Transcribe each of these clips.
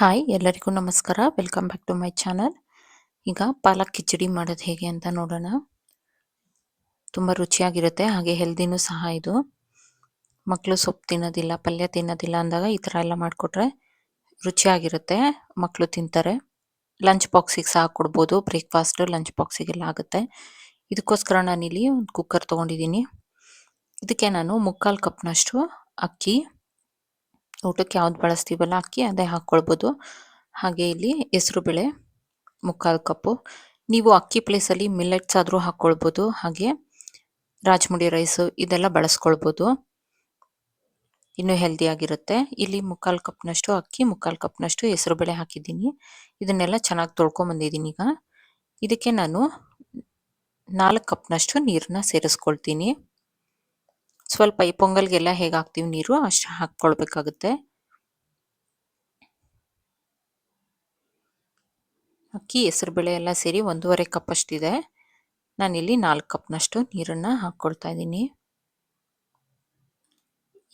Hi ಎಲ್ಲರಿಗೂ ನಮಸ್ಕಾರ. Welcome back to my channel ಈಗ ಪಾಲಕ್ ಕಿಚಡಿ ಮಾಡೋದು ಹೇಗೆ ಅಂತ ನೋಡೋಣ. ತುಂಬ ರುಚಿಯಾಗಿರುತ್ತೆ, ಹಾಗೆ ಹೆಲ್ದಿನೂ ಸಹ ಇದು. ಮಕ್ಕಳು ಸೊಪ್ಪು ತಿನ್ನೋದಿಲ್ಲ, ಪಲ್ಯ ತಿನ್ನೋದಿಲ್ಲ ಅಂದಾಗ ಈ ಥರ ಎಲ್ಲ ಮಾಡಿಕೊಟ್ರೆ ರುಚಿಯಾಗಿರುತ್ತೆ. ಮಕ್ಕಳು ತಿಂತಾರೆ. ಲಂಚ್ ಬಾಕ್ಸಿಗೆ ಸಹ ಕೊಡ್ಬೋದು. ಬ್ರೇಕ್ಫಾಸ್ಟ್ ಲಂಚ್ ಬಾಕ್ಸಿಗೆಲ್ಲ ಆಗುತ್ತೆ. ಇದಕ್ಕೋಸ್ಕರ ನಾನಿಲ್ಲಿ ಒಂದು ಕುಕ್ಕರ್ ತೊಗೊಂಡಿದ್ದೀನಿ. ಇದಕ್ಕೆ ನಾನು ಮುಕ್ಕಾಲು ಕಪ್ನಷ್ಟು ಅಕ್ಕಿ ಊಟಕ್ಕೆ ಯಾವ್ದು ಬಳಸ್ತೀವಲ್ಲ ಅಕ್ಕಿ, ಅದೇ ಹಾಕ್ಕೊಳ್ಬೋದು ಹಾಗೆ ಇಲ್ಲಿ ಹೆಸರು ಬೇಳೆ, ಮುಕ್ಕಾಲು ಕಪ್ಪು. ನೀವು ಅಕ್ಕಿ ಪ್ಲೇಸಲ್ಲಿ ಮಿಲ್ಲೆಟ್ಸ್ ಆದರೂ ಹಾಕ್ಕೊಳ್ಬೋದು ಹಾಗೆ ರಾಜ್ಮುಡಿ ರೈಸು ಇದೆಲ್ಲ ಬಳಸ್ಕೊಳ್ಬೋದು. ಇನ್ನೂ ಹೆಲ್ದಿಯಾಗಿರುತ್ತೆ ಇಲ್ಲಿ ಮುಕ್ಕಾಲು ಕಪ್ನಷ್ಟು ಅಕ್ಕಿ, ಮುಕ್ಕಾಲು ಕಪ್ನಷ್ಟು ಹೆಸರುಬೇಳೆ ಹಾಕಿದ್ದೀನಿ. ಇದನ್ನೆಲ್ಲ ಚೆನ್ನಾಗಿ ತೊಳ್ಕೊಂಬಂದಿದ್ದೀನಿ ಈಗ. ಇದಕ್ಕೆ ನಾನು ನಾಲ್ಕು ಕಪ್ನಷ್ಟು ನೀರನ್ನ ಸೇರಿಸ್ಕೊಳ್ತೀನಿ. ಸ್ವಲ್ಪ ಈ ಪೊಂಗಲ್ಗೆಲ್ಲ ಹೇಗೆ ಹಾಕ್ತೀವಿ ನೀರು ಅಷ್ಟು ಹಾಕ್ಕೊಳ್ಬೇಕಾಗುತ್ತೆ. ಅಕ್ಕಿ ಹೆಸರುಬೇಳೆ ಎಲ್ಲ ಸೇರಿ ಒಂದೂವರೆ ಕಪ್ ಅಷ್ಟಿದೆ. ನಾನಿಲ್ಲಿ ನಾಲ್ಕು ಕಪ್ನಷ್ಟು ನೀರನ್ನು ಹಾಕ್ಕೊಳ್ತಾ ಇದ್ದೀನಿ.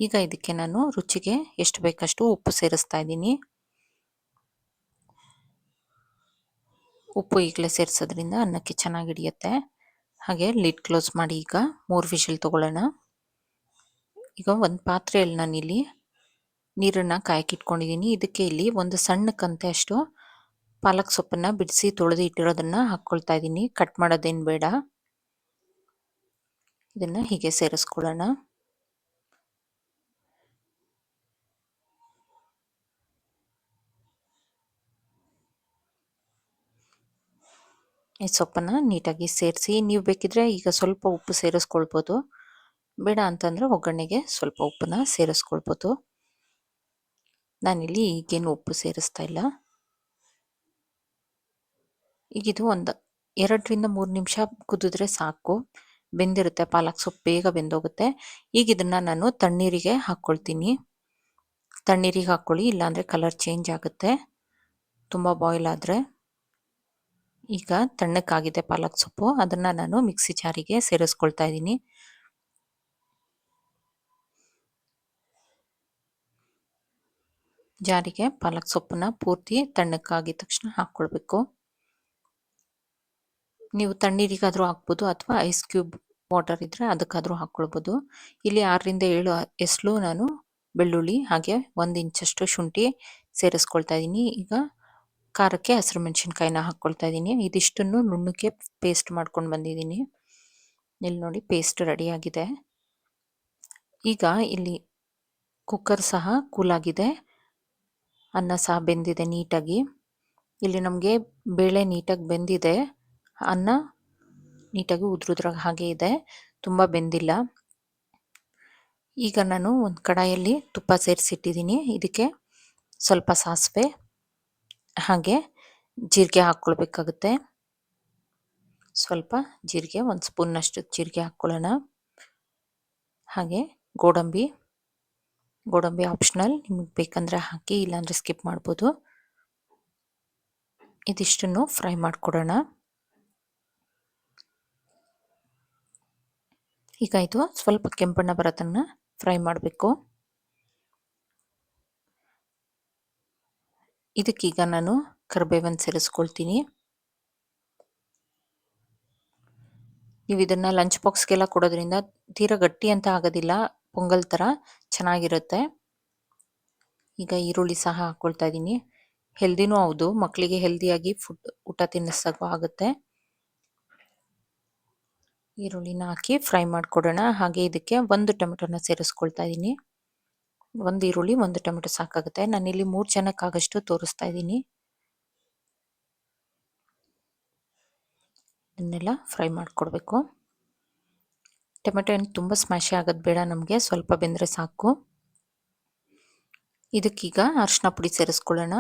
ಈಗ ಇದಕ್ಕೆ ನಾನು ರುಚಿಗೆ ಎಷ್ಟು ಬೇಕಷ್ಟು ಉಪ್ಪು ಸೇರಿಸ್ತಾ ಇದ್ದೀನಿ. ಉಪ್ಪು ಈಗಲೇ ಸೇರಿಸೋದ್ರಿಂದ ಅನ್ನಕ್ಕೆ ಚೆನ್ನಾಗಿ ಹಿಡಿಯುತ್ತೆ. ಹಾಗೆ ಲಿಡ್ ಕ್ಲೋಸ್ ಮಾಡಿ ಈಗ ಮೂರು ವಿಷಲ್ ತೊಗೊಳ್ಳೋಣ. ಈಗ ಒಂದು ಪಾತ್ರೆಯಲ್ಲಿ ನಾನಿಲ್ಲಿ ನೀರನ್ನು ಕಾಯಕ್ಕಿಟ್ಕೊಂಡಿದ್ದೀನಿ ಇದಕ್ಕೆ ಇಲ್ಲಿ ಒಂದು ಸಣ್ಣ ಕಂತೆ ಅಷ್ಟು ಪಾಲಕ್ ಸೊಪ್ಪನ್ನು ಬಿಡಿಸಿ ತೊಳೆದು ಇಟ್ಟಿರೋದನ್ನು ಹಾಕ್ಕೊಳ್ತಾ ಇದ್ದೀನಿ ಕಟ್ ಮಾಡೋದೇನು ಬೇಡ. ಇದನ್ನು ಹೀಗೆ ಸೇರಿಸ್ಕೊಳ್ಳೋಣ. ಈ ಸೊಪ್ಪನ್ನು ನೀಟಾಗಿ ಸೇರಿಸಿ, ನೀವು ಬೇಕಿದ್ರೆ ಈಗ ಸ್ವಲ್ಪ ಉಪ್ಪು ಸೇರಿಸ್ಕೊಳ್ಬೋದು. ಬೇಡ ಅಂತಂದರೆ ಒಗ್ಗರಣೆಗೆ ಸ್ವಲ್ಪ ಉಪ್ಪನ್ನ ಸೇರಿಸ್ಕೊಳ್ಬೋದು. ನಾನಿಲ್ಲಿ ಈಗೇನು ಉಪ್ಪು ಸೇರಿಸ್ತಾ ಇಲ್ಲ. ಈಗ ಇದು ಒಂದು ಎರಡರಿಂದ ಮೂರು ನಿಮಿಷ ಕುದಿದ್ರೆ ಸಾಕು. ಬೆಂದಿರುತ್ತೆ, ಪಾಲಕ್ ಸೊಪ್ಪು ಬೇಗ ಬೆಂದೋಗುತ್ತೆ. ಈಗ ಇದನ್ನು ನಾನು ತಣ್ಣೀರಿಗೆ ಹಾಕ್ಕೊಳ್ತೀನಿ. ತಣ್ಣೀರಿಗೆ ಹಾಕ್ಕೊಳ್ಳಿ, ಇಲ್ಲಾಂದರೆ ಕಲರ್ ಚೇಂಜ್ ಆಗುತ್ತೆ. ತುಂಬ ಬಾಯ್ಲ್ ಆದರೆ. ಈಗ ತಣ್ಣಕ್ಕಾಗಿದೆ ಪಾಲಕ್ ಸೊಪ್ಪು. ಅದನ್ನು ನಾನು ಮಿಕ್ಸಿ ಜಾರಿಗೆ ಸೇರಿಸ್ಕೊಳ್ತಾ ಇದ್ದೀನಿ. ಜಾರಿಗೆ ಪಾಲಕ್ ಸೊಪ್ಪನ್ನ ಪೂರ್ತಿ ತಣ್ಣಕ್ಕಾಗಿದ ತಕ್ಷಣ ಹಾಕ್ಕೊಳ್ಬೇಕು. ನೀವು ತಣ್ಣೀರಿಗಾದರೂ ಹಾಕ್ಬೋದು ಅಥವಾ ಐಸ್ ಕ್ಯೂಬ್ ವಾಟರ್ ಇದ್ದರೆ ಅದಕ್ಕಾದರೂ ಹಾಕ್ಕೊಳ್ಬೋದು. ಇಲ್ಲಿ ಆರರಿಂದ ಏಳು ಎಸ್ಲು ನಾನು ಬೆಳ್ಳುಳ್ಳಿ ಹಾಗೆ ಒಂದು ಇಂಚಷ್ಟು ಶುಂಠಿ ಸೇರಿಸ್ಕೊಳ್ತಾ ಇದ್ದೀನಿ. ಈಗ ಖಾರಕ್ಕೆ ಹಸಿರು ಮೆಣಸಿನ್ಕಾಯಿನ ಹಾಕ್ಕೊಳ್ತಾ ಇದ್ದೀನಿ. ಇದಿಷ್ಟನ್ನು ನುಣ್ಣಕ್ಕೆ ಪೇಸ್ಟ್ ಮಾಡ್ಕೊಂಡು ಬಂದಿದ್ದೀನಿ. ಇಲ್ಲಿ ನೋಡಿ ಪೇಸ್ಟ್ ರೆಡಿಯಾಗಿದೆ ಈಗ ಇಲ್ಲಿ ಕುಕ್ಕರ್ ಸಹ ಕೂಲಾಗಿದೆ ಅನ್ನ ಸಹ ಬೆಂದಿದೆ ನೀಟಾಗಿ. ಇಲ್ಲಿ ನಮಗೆ ಬೇಳೆ ನೀಟಾಗಿ ಬೆಂದಿದೆ. ಅನ್ನ ನೀಟಾಗಿ ಉದ್ರುದ್ರಾಗ ಹಾಗೆ ಇದೆ. ತುಂಬ ಬೆಂದಿಲ್ಲ. ಈಗ ನಾನು ಒಂದು ಕಡಾಯಲ್ಲಿ ತುಪ್ಪ ಸೇರಿಸಿಟ್ಟಿದ್ದೀನಿ. ಇದಕ್ಕೆ ಸ್ವಲ್ಪ ಸಾಸಿವೆ, ಹಾಗೆ ಜೀರಿಗೆ ಹಾಕ್ಕೊಳ್ಬೇಕಾಗುತ್ತೆ ಸ್ವಲ್ಪ ಜೀರಿಗೆ, ಒಂದು ಸ್ಪೂನ್ನಷ್ಟು ಜೀರಿಗೆ ಹಾಕ್ಕೊಳ್ಳೋಣ ಹಾಗೆ ಗೋಡಂಬಿ ಗೋಡಂಬಿ ಆಪ್ಷನಲ್ ನಿಮಗೆ ಬೇಕಂದರೆ ಹಾಕಿ, ಇಲ್ಲಾಂದರೆ ಸ್ಕಿಪ್ ಮಾಡ್ಬೋದು. ಇದಿಷ್ಟನ್ನು ಫ್ರೈ ಮಾಡಿಕೊಡೋಣ. ಈಗ ಇದು ಸ್ವಲ್ಪ ಕೆಂಪಣ್ಣ ಬರೋದನ್ನು ಫ್ರೈ ಮಾಡಬೇಕು. ಇದಕ್ಕೀಗ ನಾನು ಕರಿಬೇವನ್ನು ಸೇರಿಸ್ಕೊಳ್ತೀನಿ. ನೀವು ಇದನ್ನು ಲಂಚ್ ಬಾಕ್ಸ್ಗೆಲ್ಲ ಕೊಡೋದ್ರಿಂದ ತೀರಾ ಗಟ್ಟಿ ಅಂತ ಆಗೋದಿಲ್ಲ, ಪೊಂಗಲ್ ಥರ ಚೆನ್ನಾಗಿರುತ್ತೆ. ಈಗ ಈರುಳ್ಳಿ ಸಹ ಹಾಕ್ಕೊಳ್ತಾ ಇದ್ದೀನಿ ಹೆಲ್ದಿನೂ ಹೌದು. ಮಕ್ಕಳಿಗೆ ಹೆಲ್ದಿಯಾಗಿ ಫುಡ್ ಊಟ ತಿನ್ನಿಸೋಕ್ಕೂ ಆಗುತ್ತೆ. ಈರುಳ್ಳಿನ ಹಾಕಿ ಫ್ರೈ ಮಾಡಿಕೊಡೋಣ. ಹಾಗೆ ಇದಕ್ಕೆ ಒಂದು ಟೊಮೆಟೊನ ಸೇರಿಸ್ಕೊಳ್ತಾ ಇದ್ದೀನಿ ಒಂದು ಈರುಳ್ಳಿ, ಒಂದು ಟೊಮೆಟೊ ಸಾಕಾಗುತ್ತೆ. ನಾನಿಲ್ಲಿ ಮೂರು ಜನಕ್ಕಾಗಷ್ಟು ತೋರಿಸ್ತಾ ಇದ್ದೀನಿ ಇದನ್ನೆಲ್ಲ ಫ್ರೈ ಮಾಡಿಕೊಡ್ಬೇಕು. ಟೊಮೆಟೊ ಏನು ತುಂಬ ಸ್ಮ್ಯಾಶಿ ಆಗೋದು ಬೇಡ ನಮಗೆ, ಸ್ವಲ್ಪ ಬೆಂದರೆ ಸಾಕು. ಇದಕ್ಕೀಗ ಅರಿಶಿನ ಪುಡಿ ಸೇರಿಸ್ಕೊಳ್ಳೋಣ.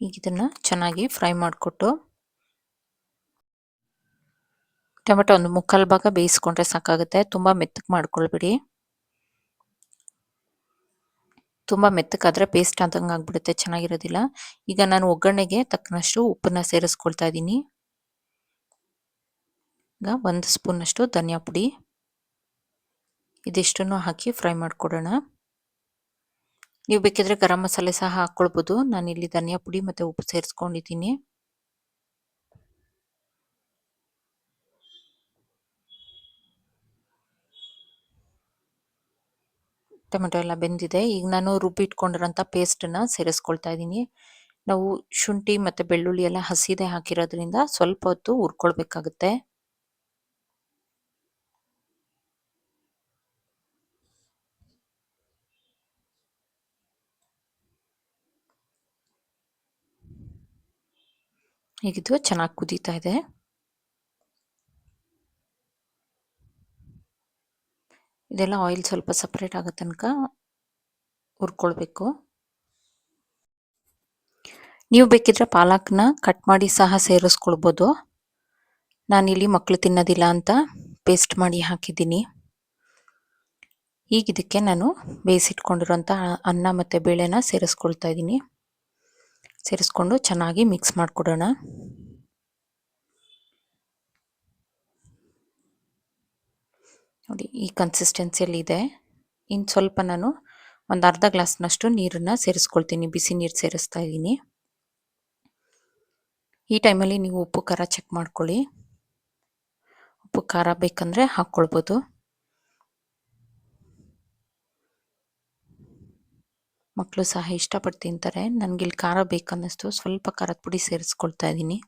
ಈಗ ಇದನ್ನು ಚೆನ್ನಾಗಿ ಫ್ರೈ ಮಾಡಿಕೊಟ್ಟು ಟೊಮೆಟೊ ಒಂದು ಮುಕ್ಕಾಲು ಭಾಗ ಬೇಯಿಸ್ಕೊಂಡ್ರೆ ಸಾಕಾಗುತ್ತೆ, ತುಂಬ ಮೆತ್ತಗೆ ಮಾಡ್ಕೊಳ್ಬೇಡಿ. ತುಂಬ ಮೆತ್ತಕ್ಕಾದ್ರೆ ಪೇಸ್ಟ್ ಆದಂಗೆ ಆಗಿಬಿಡುತ್ತೆ, ಚೆನ್ನಾಗಿರೋದಿಲ್ಲ. ಈಗ ನಾನು ಒಗ್ಗರಣೆಗೆ ತಕ್ಕನಷ್ಟು ಉಪ್ಪನ್ನು ಸೇರಿಸ್ಕೊಳ್ತಾ ಇದ್ದೀನಿ. ಈಗ ಒಂದು ಸ್ಪೂನಷ್ಟು ಧನಿಯಾ ಪುಡಿ. ಇದಿಷ್ಟನ್ನು ಹಾಕಿ ಫ್ರೈ ಮಾಡಿಕೊಡೋಣ. ನೀವು ಬೇಕಿದ್ರೆ ಗರಂ ಮಸಾಲೆ ಸಹ ಹಾಕ್ಕೊಳ್ಬೋದು. ನಾನಿಲ್ಲಿ ಧನಿಯಾ ಪುಡಿ ಮತ್ತು ಉಪ್ಪು ಸೇರಿಸ್ಕೊಂಡಿದ್ದೀನಿ. ಟೊಮೆಟೊ ಎಲ್ಲ ಬೆಂದಿದೆ. ಈಗ ನಾನು ರುಬ್ಬಿಟ್ಕೊಂಡಿರೋಂಥ ಪೇಸ್ಟನ್ನು ಸೇರಿಸ್ಕೊಳ್ತಾ ಇದ್ದೀನಿ. ನಾವು ಶುಂಠಿ ಮತ್ತು ಬೆಳ್ಳುಳ್ಳಿ ಎಲ್ಲ ಹಸಿದೆ ಹಾಕಿರೋದ್ರಿಂದ ಸ್ವಲ್ಪ ಹೊತ್ತು ಹುರ್ಕೊಳ್ಬೇಕಾಗುತ್ತೆ. ಈಗಿದು ಚೆನ್ನಾಗಿ ಕುದೀತಾ ಇದೆ. ಇದೆಲ್ಲ ಆಯಿಲ್ ಸ್ವಲ್ಪ ಸಪ್ರೇಟ್ ಆಗೋ ತನಕ ಹುರ್ಕೊಳ್ಬೇಕು. ನೀವು ಬೇಕಿದ್ರೆ ಪಾಲಕ್ನ ಕಟ್ ಮಾಡಿ ಸಹ ಸೇರಿಸ್ಕೊಳ್ಬೋದು. ನಾನಿಲ್ಲಿ ಮಕ್ಕಳು ತಿನ್ನೋದಿಲ್ಲ ಅಂತ ಪೇಸ್ಟ್ ಮಾಡಿ ಹಾಕಿದ್ದೀನಿ. ಈಗ ಇದಕ್ಕೆ ನಾನು ಬೇಯಿಸಿಟ್ಕೊಂಡಿರೋಂಥ ಅನ್ನ ಮತ್ತು ಬೇಳೆನ ಸೇರಿಸ್ಕೊಳ್ತಾ ಇದ್ದೀನಿ. ಸೇರಿಸ್ಕೊಂಡು ಚೆನ್ನಾಗಿ ಮಿಕ್ಸ್ ಮಾಡಿಕೊಡೋಣ. ನೋಡಿ, ಈ ಕನ್ಸಿಸ್ಟೆನ್ಸಿಯಲ್ಲಿ ಇದೆ. ಇನ್ನು ಸ್ವಲ್ಪ ನಾನು ಒಂದು ಅರ್ಧ ಗ್ಲಾಸ್ನಷ್ಟು ನೀರನ್ನು ಸೇರಿಸ್ಕೊಳ್ತೀನಿ, ಬಿಸಿ ನೀರು ಸೇರಿಸ್ತಾ ಇದ್ದೀನಿ. ಈ ಟೈಮಲ್ಲಿ ನೀವು ಉಪ್ಪು, ಖಾರ ಚೆಕ್ ಮಾಡ್ಕೊಳ್ಳಿ. ಉಪ್ಪು, ಖಾರ ಬೇಕಂದರೆ ಹಾಕ್ಕೊಳ್ಬೋದು. ಮಕ್ಕಳು ಸಹ ಇಷ್ಟಪಟ್ಟು ತಿಂತಾರೆ. ನನಗಿಲ್ಲಿ ಖಾರ ಬೇಕನ್ನಿಸ್ತು ಸ್ವಲ್ಪ ಖಾರದ ಪುಡಿ ಸೇರಿಸ್ಕೊಳ್ತಾ ಇದ್ದೀನಿ.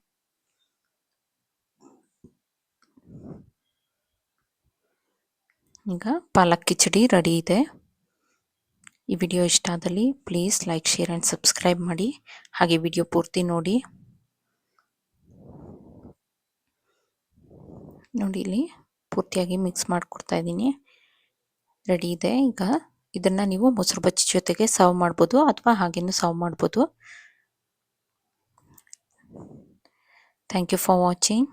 ಈಗ ಪಾಲಕ್ ಕಿಚಡಿ ರೆಡಿ ಇದೆ. ಈ ವಿಡಿಯೋ ಇಷ್ಟ ಆದಲ್ಲಿ please like share and subscribe ಮಾಡಿ. ಹಾಗೆ ವಿಡಿಯೋ ಪೂರ್ತಿ ನೋಡಿ. ನೋಡಿ ಇಲ್ಲಿ ಪೂರ್ತಿಯಾಗಿ ಮಿಕ್ಸ್ ಮಾಡಿಕೊಡ್ತಾ ಇದ್ದೀನಿ. ರೆಡಿ ಇದೆ. ಈಗ ಇದನ್ನು ನೀವು ಮೊಸರು ಬಜ್ಜಿ ಜೊತೆಗೆ ಸರ್ವ್ ಮಾಡ್ಬೋದು ಅಥವಾ ಹಾಗೇನು ಸರ್ವ್ ಮಾಡ್ಬೋದು. Thank you for watching